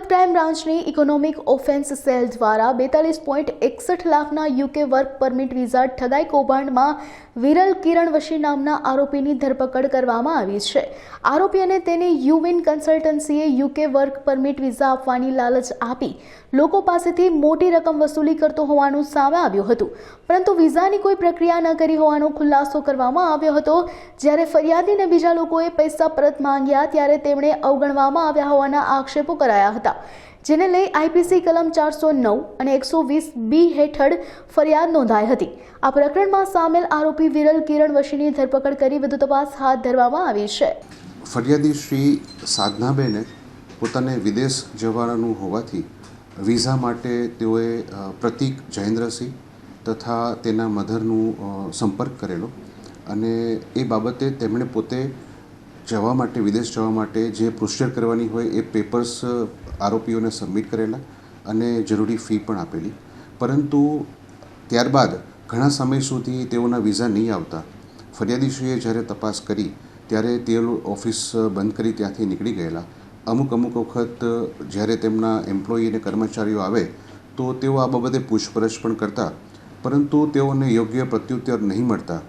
Surat crime બ્રાન્ચની economic offence cell દ્વારા બેતાલીસ પોઈન્ટ એકસઠ લાખના યુકે વર્ક પરમિટ વિઝા ઠગાઈ કૌભાંડમાં વિરલ કિરણ વશી નામના આરોપીની ધરપકડ કરવામાં આવી છે. આરોપી અને તેની યુવિન કન્સલ્ટન્સીએ યુકે વર્ક પરમિટ વિઝા આપવાની લાલચ આપી. લોકો પાસેથી મોટી રકમ વસૂલી કરતો હોવાનું સામે આવ્યું હતું. પરંતુ વિઝાની કોઈ પ્રક્રિયા ન કરી હોવાનો ખુલાસો કરવામાં આવ્યો હતો. જ્યારે ફરિયાદીને બીજા લોકોએ પૈસા પરત માંગ્યા ત્યારે તેમણે અવગણવામાં આવ્યા હોવાના આક્ષેપો કરાયા હતા. જેને લઈ આઈપીસી કલમ ચારસો નવ અને એકસો વીસ બી હેઠળ ફરિયાદ નોંધાઈ હતી. આ પ્રકરણમાં સામેલ આરોપી વિરલ કિરણ વશીની ધરપકડ કરી વધુ તપાસ હાથ ધરવામાં આવી છે. ફરિયાદી શ્રી સાધનાબેને પોતાને વિદેશ જવાનું હોવાથી વિઝા માટે તેઓએ પ્રતીક જયેન્દ્રસિંહ તથા તેના મધરનું સંપર્ક કરેલો અને એ બાબતે તેમણે પોતે જવા માટે, વિદેશ જવા માટે જે પ્રોસિજર કરવાની હોય એ પેપર્સ આરોપીઓને સબમિટ કરેલા અને જરૂરી ફી પણ આપેલી. પરંતુ ત્યારબાદ ઘણા સમય સુધી તેઓના વિઝા નહીં આવતા. ફરિયાદીશોએ જ્યારે તપાસ કરી, ત્યારે તેઓ ઓફિસ બંધ કરી ત્યાંથી નીકળી ગયેલા. અમુક અમુક વખત જ્યારે તેમના એમ્પ્લોયી અને કર્મચારીઓ આવે, તો તેઓ આ બાબતે પૂછપરછ પણ કરતા, પરંતુ તેઓને યોગ્ય પ્રત્યુત્તર નહીં મળતા.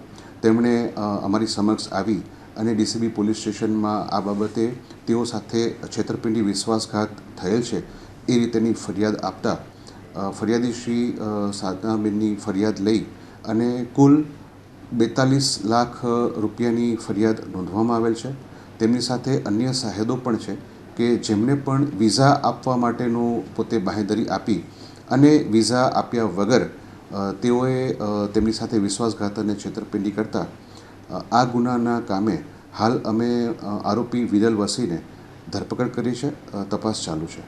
તેમણે અમારી સમક્ષ આવી અને ડીસીબી પોલીસ સ્ટેશનમાં આ બાબતે તેઓ સાથે છેતરપિંડી, વિશ્વાસઘાત થયેલ છે એ રીતેની ફરિયાદ આપતા ફરિયાદી શ્રી સાધનાબેનની ફરિયાદ લઈ અને કુલ બેતાલીસ લાખ રૂપિયાની ફરિયાદ નોંધવામાં આવેલ છે. તેમની સાથે અન્ય સાહેદો પણ છે કે જેમણે પણ વિઝા આપવા માટેનું પોતે બાહેંધરી આપી અને વિઝા આપ્યા વગર તેઓએ તેમની સાથે વિશ્વાસઘાત અને છેતરપિંડી કરતા આ ગુનાના કામે હાલ અમે આરોપી વિરલ વસીને ધરપકડ કરી છે તપાસ ચાલુ છે.